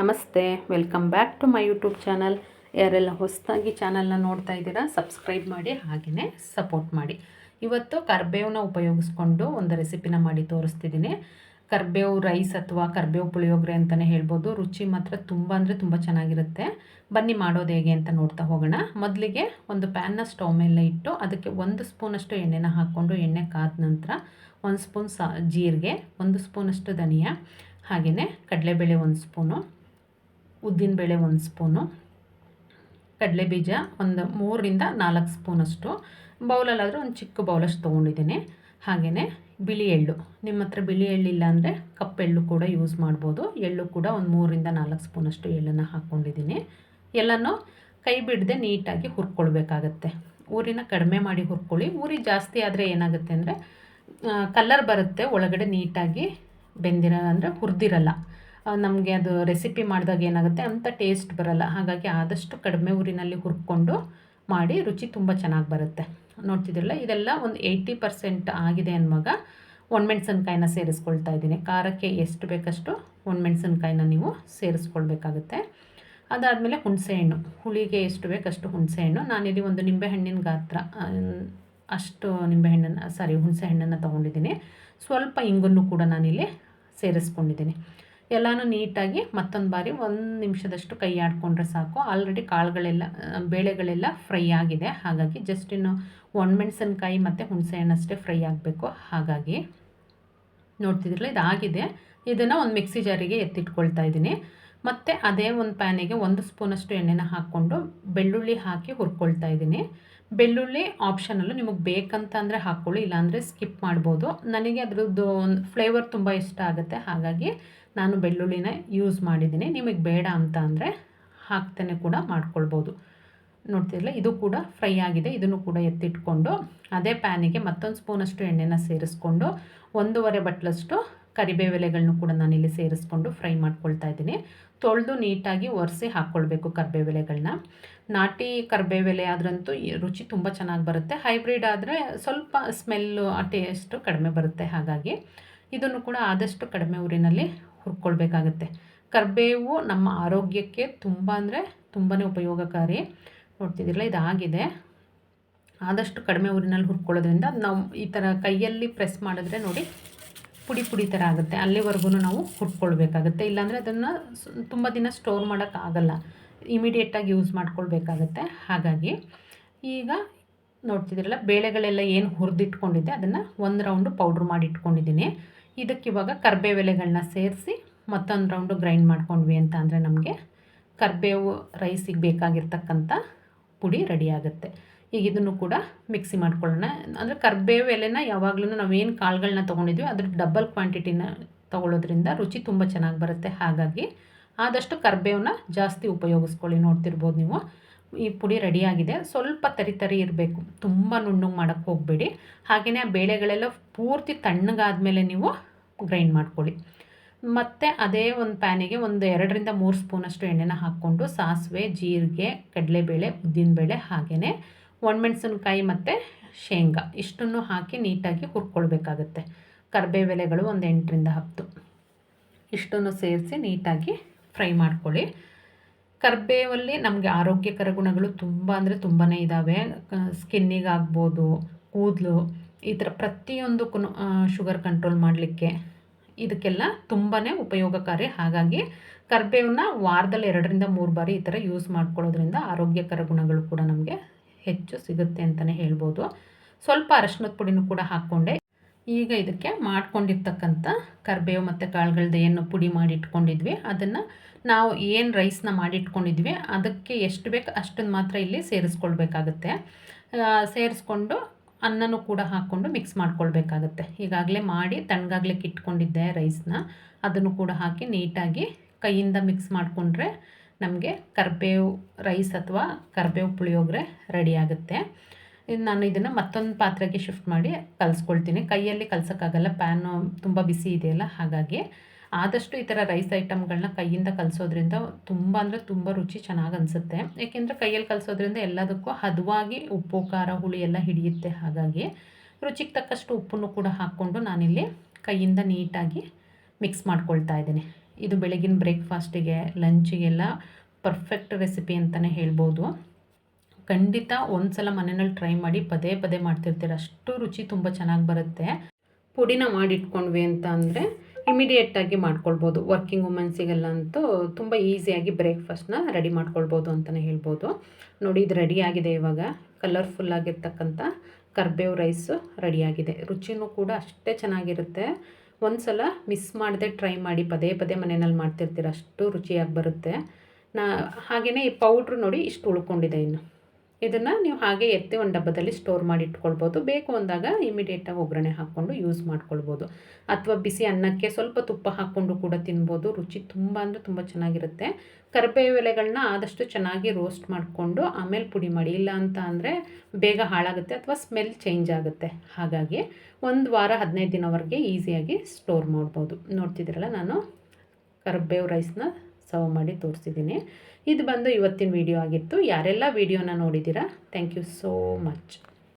ನಮಸ್ತೆ welcome back to my YouTube channel ಯಾರೆಲ್ಲ ಹೊಸದಾಗಿ ಚಾನಲ್ನ ನೋಡ್ತಾ ಇದ್ದೀರಾ ಸಬ್ಸ್ಕ್ರೈಬ್ ಮಾಡಿ ಹಾಗೆಯೇ ಸಪೋರ್ಟ್ ಮಾಡಿ. ಇವತ್ತು ಕರ್ಬೇವನ್ನ ಉಪಯೋಗಿಸ್ಕೊಂಡು ಒಂದು ರೆಸಿಪಿನ ಮಾಡಿ ತೋರಿಸ್ತಿದ್ದೀನಿ. ಕರ್ಬೇವು ರೈಸ್ ಅಥವಾ ಕರ್ಬೇವು ಪುಳಿಯೋಗರೆ ಅಂತಲೇ ಹೇಳ್ಬೋದು. ರುಚಿ ಮಾತ್ರ ತುಂಬ ಅಂದರೆ ತುಂಬ ಚೆನ್ನಾಗಿರುತ್ತೆ. ಬನ್ನಿ ಮಾಡೋದು ಹೇಗೆ ಅಂತ ನೋಡ್ತಾ ಹೋಗೋಣ. ಮೊದಲಿಗೆ ಒಂದು ಪ್ಯಾನ್ನ ಸ್ಟವ್ ಮೇಲೆ ಇಟ್ಟು ಅದಕ್ಕೆ ಒಂದು ಸ್ಪೂನಷ್ಟು ಎಣ್ಣೆನ ಹಾಕ್ಕೊಂಡು ಎಣ್ಣೆ ಕಾದ ನಂತರ ಒಂದು ಸ್ಪೂನ್ ಸಾ, ಜೀರಿಗೆ, ಒಂದು ಸ್ಪೂನಷ್ಟು ಧನಿಯಾ ಹಾಗೆಯೇ ಕಡಲೆಬೇಳೆ ಒಂದು ಸ್ಪೂನು. ಉದ್ದಿನಬೇಳೆ ಒಂದು ಸ್ಪೂನು, ಕಡಲೆ ಬೀಜ ಒಂದು ಮೂರರಿಂದ ನಾಲ್ಕು ಸ್ಪೂನಷ್ಟು, ಬೌಲಲ್ಲಾದರೂ ಒಂದು ಚಿಕ್ಕ ಬೌಲಷ್ಟು ತೊಗೊಂಡಿದ್ದೀನಿ. ಹಾಗೆಯೇ ಬಿಳಿ ಎಳ್ಳು. ನಿಮ್ಮ ಹತ್ರ ಬಿಳಿ ಎಳ್ಳಿಲ್ಲ ಅಂದರೆ ಕಪ್ಪೆಳ್ಳು ಕೂಡ ಯೂಸ್ ಮಾಡ್ಬೋದು. ಎಳ್ಳು ಕೂಡ ಒಂದು ಮೂರರಿಂದ ನಾಲ್ಕು ಸ್ಪೂನಷ್ಟು ಎಳ್ಳನ್ನು ಹಾಕ್ಕೊಂಡಿದ್ದೀನಿ ಎಲ್ಲನೂ ಕೈ ಬಿಡದೆ ನೀಟಾಗಿ ಹುರ್ಕೊಳ್ಬೇಕಾಗತ್ತೆ. ಊರಿನ ಕಡಿಮೆ ಮಾಡಿ ಹುರ್ಕೊಳ್ಳಿ. ಊರಿ ಜಾಸ್ತಿ ಆದರೆ ಏನಾಗುತ್ತೆ ಅಂದರೆ ಕಲ್ಲರ್ ಬರುತ್ತೆ, ಒಳಗಡೆ ನೀಟಾಗಿ ಬೆಂದಿರ ಅಂದರೆ ಹುರಿದಿರಲ್ಲ. ನಮಗೆ ಅದು ರೆಸಿಪಿ ಮಾಡಿದಾಗ ಏನಾಗುತ್ತೆ ಅಂಥ ಟೇಸ್ಟ್ ಬರಲ್ಲ. ಹಾಗಾಗಿ ಆದಷ್ಟು ಕಡಿಮೆ ಊರಿನಲ್ಲಿ ಹುರ್ಕೊಂಡು ಮಾಡಿ ರುಚಿ ತುಂಬ ಚೆನ್ನಾಗಿ ಬರುತ್ತೆ. ನೋಡ್ತಿದ್ರಲ್ಲ ಇದೆಲ್ಲ ಒಂದು ಏಯ್ಟಿ ಪರ್ಸೆಂಟ್ ಆಗಿದೆ ಅನ್ನುವಾಗ ಒಣಮೆಣ್ಸಿನ್ಕಾಯಿನ ಸೇರಿಸ್ಕೊಳ್ತಾ ಇದ್ದೀನಿ. ಖಾರಕ್ಕೆ ಎಷ್ಟು ಬೇಕಷ್ಟು ಒಣಮೆಣ್ಸಿನ್ಕಾಯಿನ ನೀವು ಸೇರಿಸ್ಕೊಳ್ಬೇಕಾಗುತ್ತೆ. ಅದಾದಮೇಲೆ ಹುಣಸೆಹಣ್ಣು. ಹುಳಿಗೆ ಎಷ್ಟು ಬೇಕಷ್ಟು ಹುಣಸೆಹಣ್ಣು. ನಾನಿಲ್ಲಿ ಒಂದು ನಿಂಬೆಹಣ್ಣಿನ ಗಾತ್ರ ಅಷ್ಟು ನಿಂಬೆಹಣ್ಣನ್ನು ಸಾರಿ ಹುಣಸೆಹಣ್ಣನ್ನು ತೊಗೊಂಡಿದ್ದೀನಿ. ಸ್ವಲ್ಪ ಇಂಗನ್ನು ಕೂಡ ನಾನಿಲ್ಲಿ ಸೇರಿಸ್ಕೊಂಡಿದ್ದೀನಿ. ಎಲ್ಲನೂ ನೀಟಾಗಿ ಮತ್ತೊಂದು ಬಾರಿ ಒಂದು ನಿಮಿಷದಷ್ಟು ಕೈ ಆಡಿಕೊಂಡ್ರೆ ಸಾಕು. ಆಲ್ರೆಡಿ ಕಾಳುಗಳೆಲ್ಲ ಬೇಳೆಗಳೆಲ್ಲ ಫ್ರೈ ಆಗಿದೆ. ಹಾಗಾಗಿ ಜಸ್ಟ್ ಇನ್ನು ಒಣಮೆಣ್ಸಿನ್ಕಾಯಿ ಮತ್ತು ಹುಣಸೆಹಣ್ಣಷ್ಟೇ ಫ್ರೈ ಆಗಬೇಕು. ಹಾಗಾಗಿ ನೋಡ್ತಿದ್ರಲ್ಲ, ಇದಾಗಿದೆ. ಇದನ್ನು ಒಂದು ಮಿಕ್ಸಿ ಜಾರಿಗೆ ಎತ್ತಿಟ್ಕೊಳ್ತಾ ಇದ್ದೀನಿ. ಮತ್ತು ಅದೇ ಒಂದು ಪ್ಯಾನಿಗೆ ಒಂದು ಸ್ಪೂನಷ್ಟು ಎಣ್ಣೆನ ಹಾಕ್ಕೊಂಡು ಬೆಳ್ಳುಳ್ಳಿ ಹಾಕಿ ಹುರ್ಕೊಳ್ತಾ ಇದ್ದೀನಿ. ಬೆಳ್ಳುಳ್ಳಿ ಆಪ್ಷನಲ್ಲು ನಿಮಗೆ ಬೇಕಂತ ಅಂದರೆ ಹಾಕ್ಕೊಳ್ಳಿ ಇಲ್ಲಾಂದರೆ ಸ್ಕಿಪ್ ಮಾಡ್ಬೋದು. ನನಗೆ ಅದರದ್ದು ಒಂದು ಫ್ಲೇವರ್ ತುಂಬ ಇಷ್ಟ ಆಗುತ್ತೆ. ಹಾಗಾಗಿ ನಾನು ಬೆಳ್ಳುಳ್ಳಿನ ಯೂಸ್ ಮಾಡಿದ್ದೀನಿ. ನಿಮಗೆ ಬೇಡ ಅಂತ ಅಂದರೆ ಹಾಕ್ತೇನೆ ಕೂಡ ಮಾಡ್ಕೊಳ್ಬೋದು. ನೋಡ್ತಿರಲ್ಲ ಇದು ಕೂಡ ಫ್ರೈ ಆಗಿದೆ. ಇದನ್ನು ಕೂಡ ಎತ್ತಿಟ್ಕೊಂಡು, ಅದೇ ಪ್ಯಾನಿಗೆ ಮತ್ತೊಂದು ಸ್ಪೂನಷ್ಟು ಎಣ್ಣೆನ ಸೇರಿಸ್ಕೊಂಡು, ಒಂದೂವರೆ ಬಟ್ಲಷ್ಟು ಕರಿಬೇವೆಲೆಗಳನ್ನೂ ಕೂಡ ನಾನಿಲ್ಲಿ ಸೇರಿಸ್ಕೊಂಡು ಫ್ರೈ ಮಾಡ್ಕೊಳ್ತಾ ಇದ್ದೀನಿ. ತೊಳೆದು ನೀಟಾಗಿ ಒರೆಸಿ ಹಾಕ್ಕೊಳ್ಬೇಕು ಕರಿಬೇವೆಲೆಗಳನ್ನ ನಾಟಿ ಕರಿಬೇವೆಲೆ ಆದ್ರಂತೂ ರುಚಿ ತುಂಬ ಚೆನ್ನಾಗಿ ಬರುತ್ತೆ. ಹೈಬ್ರಿಡ್ ಆದರೆ ಸ್ವಲ್ಪ ಸ್ಮೆಲ್ಲು ಆ ಟೇಸ್ಟು ಕಡಿಮೆ ಬರುತ್ತೆ ಹಾಗಾಗಿ. ಇದನ್ನು ಕೂಡ ಆದಷ್ಟು ಕಡಿಮೆ ಊರಿನಲ್ಲಿ ಹುರ್ಕೊಳ್ಬೇಕಾಗುತ್ತೆ. ಕರಿಬೇವು ನಮ್ಮ ಆರೋಗ್ಯಕ್ಕೆ ತುಂಬ ಅಂದರೆ ತುಂಬಾ ಉಪಯೋಗಕಾರಿ. ನೋಡ್ತಿದ್ದಿರಲ್ಲ, ಇದಾಗಿದೆ. ಆದಷ್ಟು ಕಡಿಮೆ ಊರಿನಲ್ಲಿ ಹುರ್ಕೊಳ್ಳೋದ್ರಿಂದ ನಾವು ಈ ಥರ ಕೈಯಲ್ಲಿ ಪ್ರೆಸ್ ಮಾಡಿದ್ರೆ ನೋಡಿ ಪುಡಿ ಪುಡಿ ಥರ ಆಗುತ್ತೆ. ಅಲ್ಲಿವರೆಗೂ ನಾವು ಹುಟ್ಕೊಳ್ಬೇಕಾಗುತ್ತೆ ಇಲ್ಲಾಂದರೆ ಅದನ್ನು ತುಂಬ ದಿನ ಸ್ಟೋರ್ ಮಾಡೋಕ್ಕಾಗಲ್ಲ ಇಮಿಡಿಯೇಟಾಗಿ ಯೂಸ್ ಮಾಡ್ಕೊಳ್ಬೇಕಾಗತ್ತೆ. ಹಾಗಾಗಿ ಈಗ ನೋಡ್ತಿದ್ದೀರಲ್ಲ, ಬೇಳೆಗಳೆಲ್ಲ ಏನು ಹುರಿದಿಟ್ಕೊಂಡಿದ್ದೆ, ಅದನ್ನು ಒಂದು ರೌಂಡು ಪೌಡ್ರ್ ಮಾಡಿ ಇಟ್ಕೊಂಡಿದ್ದೀನಿ. ಇದಕ್ಕಿವಾಗ ಕರ್ಬೇವೆಲೆಗಳನ್ನ ಸೇರಿಸಿ ಮತ್ತೊಂದು ರೌಂಡು ಗ್ರೈಂಡ್ ಮಾಡ್ಕೊಂಡ್ವಿ ಅಂತ ಅಂದರೆ ನಮಗೆ ಕರ್ಬೇವು ರೈಸಿಗೆ ಬೇಕಾಗಿರ್ತಕ್ಕಂಥ ಪುಡಿ ರೆಡಿ ಆಗುತ್ತೆ. ಈಗ ಇದನ್ನು ಕೂಡ ಮಿಕ್ಸಿ ಮಾಡ್ಕೊಳ್ಳೋಣ. ಅಂದರೆ ಕರ್ಬೇವು ಎಲೆನ ಯಾವಾಗಲೂ ನಾವೇನು ಕಾಳುಗಳನ್ನ ತೊಗೊಂಡಿದ್ವಿ, ಅದ್ರ ಡಬಲ್ ಕ್ವಾಂಟಿಟಿನ ತೊಗೊಳ್ಳೋದ್ರಿಂದ ರುಚಿ ತುಂಬ ಚೆನ್ನಾಗಿ ಬರುತ್ತೆ. ಹಾಗಾಗಿ ಆದಷ್ಟು ಕರ್ಬೇವನ್ನ ಜಾಸ್ತಿ ಉಪಯೋಗಿಸ್ಕೊಳ್ಳಿ ನೋಡ್ತಿರ್ಬೋದು ನೀವು. ಈ ಪುಡಿ ರೆಡಿಯಾಗಿದೆ ಸ್ವಲ್ಪ ತರಿ ತರಿ ಇರಬೇಕು. ತುಂಬ ನುಣ್ಣಗೆ ಮಾಡೋಕ್ಕೆ ಹೋಗಬೇಡಿ. ಹಾಗೆಯೇ ಆ ಬೇಳೆಗಳೆಲ್ಲ ಪೂರ್ತಿ ತಣ್ಣಗಾದ್ಮೇಲೆ ನೀವು ಗ್ರೈಂಡ್ ಮಾಡ್ಕೊಳ್ಳಿ. ಮತ್ತು ಅದೇ ಒಂದು ಪ್ಯಾನಿಗೆ ಒಂದು ಎರಡರಿಂದ ಮೂರು ಸ್ಪೂನಷ್ಟು ಎಣ್ಣೆನ ಹಾಕ್ಕೊಂಡು ಸಾಸಿವೆ, ಜೀರಿಗೆ, ಕಡಲೆಬೇಳೆ, ಉದ್ದಿನಬೇಳೆ ಹಾಗೆಯೇ ಒಣಮೆಣ್ಸಿನ್ಕಾಯಿ ಮತ್ತು ಶೇಂಗಾ. ಇಷ್ಟನ್ನು ಹಾಕಿ ನೀಟಾಗಿ ಹುರ್ಕೊಳ್ಬೇಕಾಗತ್ತೆ. ಕರ್ಬೇವೆಲೆಗಳು ಒಂದು ಎಂಟರಿಂದ ಹತ್ತು. ಇಷ್ಟನ್ನು ಸೇರಿಸಿ ನೀಟಾಗಿ ಫ್ರೈ ಮಾಡ್ಕೊಳ್ಳಿ. ಕರ್ಬೇವಲ್ಲಿ ನಮಗೆ ಆರೋಗ್ಯಕರ ಗುಣಗಳು ತುಂಬ ಅಂದರೆ ತುಂಬಾ ಇದ್ದಾವೆ ಸ್ಕಿನ್ನಿಗಾಗ್ಬೋದು ಕೂದಲು, ಈ ಥರ ಪ್ರತಿಯೊಂದಕ್ಕೂ ಶುಗರ್ ಕಂಟ್ರೋಲ್ ಮಾಡಲಿಕ್ಕೆ ಇದಕ್ಕೆಲ್ಲ ತುಂಬಾ ಉಪಯೋಗಕಾರಿ. ಹಾಗಾಗಿ ಕರ್ಬೇವನ್ನ ವಾರದಲ್ಲಿ ಎರಡರಿಂದ ಮೂರು ಬಾರಿ ಈ ಥರ ಯೂಸ್ ಮಾಡ್ಕೊಳ್ಳೋದ್ರಿಂದ ಆರೋಗ್ಯಕರ ಗುಣಗಳು ಕೂಡ ನಮಗೆ ಹೆಚ್ಚು ಸಿಗುತ್ತೆ ಅಂತಲೇ ಹೇಳ್ಬೋದು. ಸ್ವಲ್ಪ ಅರಶಿನದ ಪುಡಿನೂ ಕೂಡ ಹಾಕ್ಕೊಂಡೆ. ಈಗ ಇದಕ್ಕೆ ಮಾಡ್ಕೊಂಡಿರ್ತಕ್ಕಂಥ ಕರ್ಬೇವು ಮತ್ತು ಕಾಳುಗಳದ್ದು ಏನು ಪುಡಿ ಮಾಡಿ ಇಟ್ಕೊಂಡಿದ್ವಿ ಅದನ್ನು ನಾವು ಏನು ರೈಸ್ನ ಮಾಡಿಟ್ಕೊಂಡಿದ್ವಿ, ಅದಕ್ಕೆ ಎಷ್ಟು ಬೇಕು ಅಷ್ಟನ್ನು ಮಾತ್ರ ಇಲ್ಲಿ ಸೇರಿಸ್ಕೊಳ್ಬೇಕಾಗುತ್ತೆ. ಸೇರಿಸ್ಕೊಂಡು ಅನ್ನನೂ ಕೂಡ ಹಾಕ್ಕೊಂಡು ಮಿಕ್ಸ್ ಮಾಡ್ಕೊಳ್ಬೇಕಾಗತ್ತೆ. ಈಗಾಗಲೇ ಮಾಡಿ ತಣ್ಣಗಾಗ್ಲಿಕ್ಕೆ ಇಟ್ಕೊಂಡಿದ್ದೆ ರೈಸ್ನ ಅದನ್ನು ಕೂಡ ಹಾಕಿ ನೀಟಾಗಿ ಕೈಯಿಂದ ಮಿಕ್ಸ್ ಮಾಡಿಕೊಂಡ್ರೆ ನಮಗೆ ಕರ್ಬೇವು ರೈಸ್ ಅಥವಾ ಕರ್ಬೇವು ಪುಳಿಯೋಗರೆ ರೆಡಿ ಆಗುತ್ತೆ. ನಾನು ಇದನ್ನು ಮತ್ತೊಂದು ಪಾತ್ರೆಗೆ ಶಿಫ್ಟ್ ಮಾಡಿ ಕಲಿಸ್ಕೊಳ್ತೀನಿ. ಕೈಯಲ್ಲಿ ಕಲ್ಸೋಕ್ಕಾಗಲ್ಲ ಪ್ಯಾನು ತುಂಬ ಬಿಸಿ ಇದೆಯಲ್ಲ, ಹಾಗಾಗಿ ಆದಷ್ಟು ಈ ಥರ ರೈಸ್ ಐಟಮ್ಗಳನ್ನ ಕೈಯಿಂದ ಕಲಿಸೋದ್ರಿಂದ ತುಂಬ ಅಂದರೆ ತುಂಬ ರುಚಿ ಚೆನ್ನಾಗಿ ಅನಿಸುತ್ತೆ. ಏಕೆಂದರೆ ಕೈಯಲ್ಲಿ ಕಲಿಸೋದ್ರಿಂದ ಎಲ್ಲದಕ್ಕೂ ಹದವಾಗಿ ಉಪ್ಪು, ಖಾರ, ಹುಳಿ ಎಲ್ಲ ಹಿಡಿಯುತ್ತೆ. ಹಾಗಾಗಿ ರುಚಿಗೆ ತಕ್ಕಷ್ಟು ಉಪ್ಪನ್ನು ಕೂಡ ಹಾಕ್ಕೊಂಡು ನಾನಿಲ್ಲಿ ಕೈಯಿಂದ ನೀಟಾಗಿ ಮಿಕ್ಸ್ ಮಾಡ್ಕೊಳ್ತಾ ಇದ್ದೀನಿ. ಇದು ಬೆಳಗಿನ ಬ್ರೇಕ್ಫಾಸ್ಟಿಗೆ, ಲಂಚಿಗೆಲ್ಲ ಪರ್ಫೆಕ್ಟ್ ರೆಸಿಪಿ ಅಂತಲೇ ಹೇಳ್ಬೋದು. ಖಂಡಿತ ಒಂದು ಸಲ ಮನೆಯಲ್ಲಿ ಟ್ರೈ ಮಾಡಿ ಪದೇ ಪದೇ ಮಾಡ್ತಿರ್ತೀರ. ಅಷ್ಟು ರುಚಿ ತುಂಬ ಚೆನ್ನಾಗಿ ಬರುತ್ತೆ. ಪುಡಿನ ಮಾಡಿಟ್ಕೊಂಡ್ವಿ ಅಂತ ಅಂದರೆ ಇಮಿಡಿಯೇಟಾಗಿ ಮಾಡ್ಕೊಳ್ಬೋದು. ವರ್ಕಿಂಗ್ ವುಮೆನ್ಸಿಗೆಲ್ಲ ಅಂತೂ ತುಂಬ ಈಸಿಯಾಗಿ ಬ್ರೇಕ್ಫಾಸ್ಟ್ನ ರೆಡಿ ಮಾಡ್ಕೊಳ್ಬೋದು ಅಂತಲೇ ಹೇಳ್ಬೋದು. ನೋಡಿ ಇದು ರೆಡಿಯಾಗಿದೆ ಇವಾಗ. ಕಲರ್ಫುಲ್ ಆಗಿರ್ತಕ್ಕಂಥ ಕರ್ಬೇವು ರೈಸು ರೆಡಿಯಾಗಿದೆ ರುಚಿನೂ ಕೂಡ ಅಷ್ಟೇ ಚೆನ್ನಾಗಿರುತ್ತೆ. ಒಂದು ಸಲ ಮಿಸ್ ಮಾಡದೆ ಟ್ರೈ ಮಾಡಿ ಪದೇ ಪದೇ ಮನೆಯಲ್ಲಿ ಮಾಡ್ತಿರ್ತೀರ, ಅಷ್ಟು ರುಚಿಯಾಗಿ ಬರುತ್ತೆ. ನಾ ಹಾಗೆಯೇ ಈ ಪೌಡ್ರ್ ನೋಡಿ ಇಷ್ಟು ಉಳ್ಕೊಂಡಿದೆ ಇನ್ನು. ಇದನ್ನು ನೀವು ಹಾಗೆ ಎತ್ತಿ ಒಂದು ಡಬ್ಬದಲ್ಲಿ ಸ್ಟೋರ್ ಮಾಡಿ ಇಟ್ಕೊಳ್ಬೋದು. ಬೇಕು ಅಂದಾಗ ಇಮಿಡಿಯೇಟಾಗಿ ಒಗ್ಗರಣೆ ಹಾಕ್ಕೊಂಡು ಯೂಸ್ ಮಾಡ್ಕೊಳ್ಬೋದು. ಅಥವಾ ಬಿಸಿ ಅನ್ನಕ್ಕೆ ಸ್ವಲ್ಪ ತುಪ್ಪ ಹಾಕ್ಕೊಂಡು ಕೂಡ ತಿನ್ಬೋದು. ರುಚಿ ತುಂಬ ಅಂದರೆ ತುಂಬ ಚೆನ್ನಾಗಿರುತ್ತೆ. ಕರಿಬೇವು ಎಲೆಗಳನ್ನ ಆದಷ್ಟು ಚೆನ್ನಾಗಿ ರೋಸ್ಟ್ ಮಾಡಿಕೊಂಡು ಆಮೇಲೆ ಪುಡಿ ಮಾಡಿ. ಇಲ್ಲ ಅಂತ ಅಂದರೆ ಬೇಗ ಹಾಳಾಗುತ್ತೆ ಅಥವಾ ಸ್ಮೆಲ್ ಚೇಂಜ್ ಆಗುತ್ತೆ. ಹಾಗಾಗಿ ಒಂದು ವಾರ ಹದಿನೈದು ದಿನವರೆಗೆ ಈಸಿಯಾಗಿ ಸ್ಟೋರ್ ಮಾಡ್ಬೋದು. ನೋಡ್ತಿದ್ದೀರಲ್ಲ ನಾನು ಕರಿಬೇವು ರೈಸ್ನ ಸರ್ವ್ ಮಾಡಿ ತೋರಿಸಿದ್ದೀನಿ. ಇದು ಬಂದು ಇವತ್ತಿನ ವಿಡಿಯೋ ಆಗಿತ್ತು. ಯಾರೆಲ್ಲ ವಿಡಿಯೋನ ನೋಡಿದ್ದೀರಾ? Thank you so much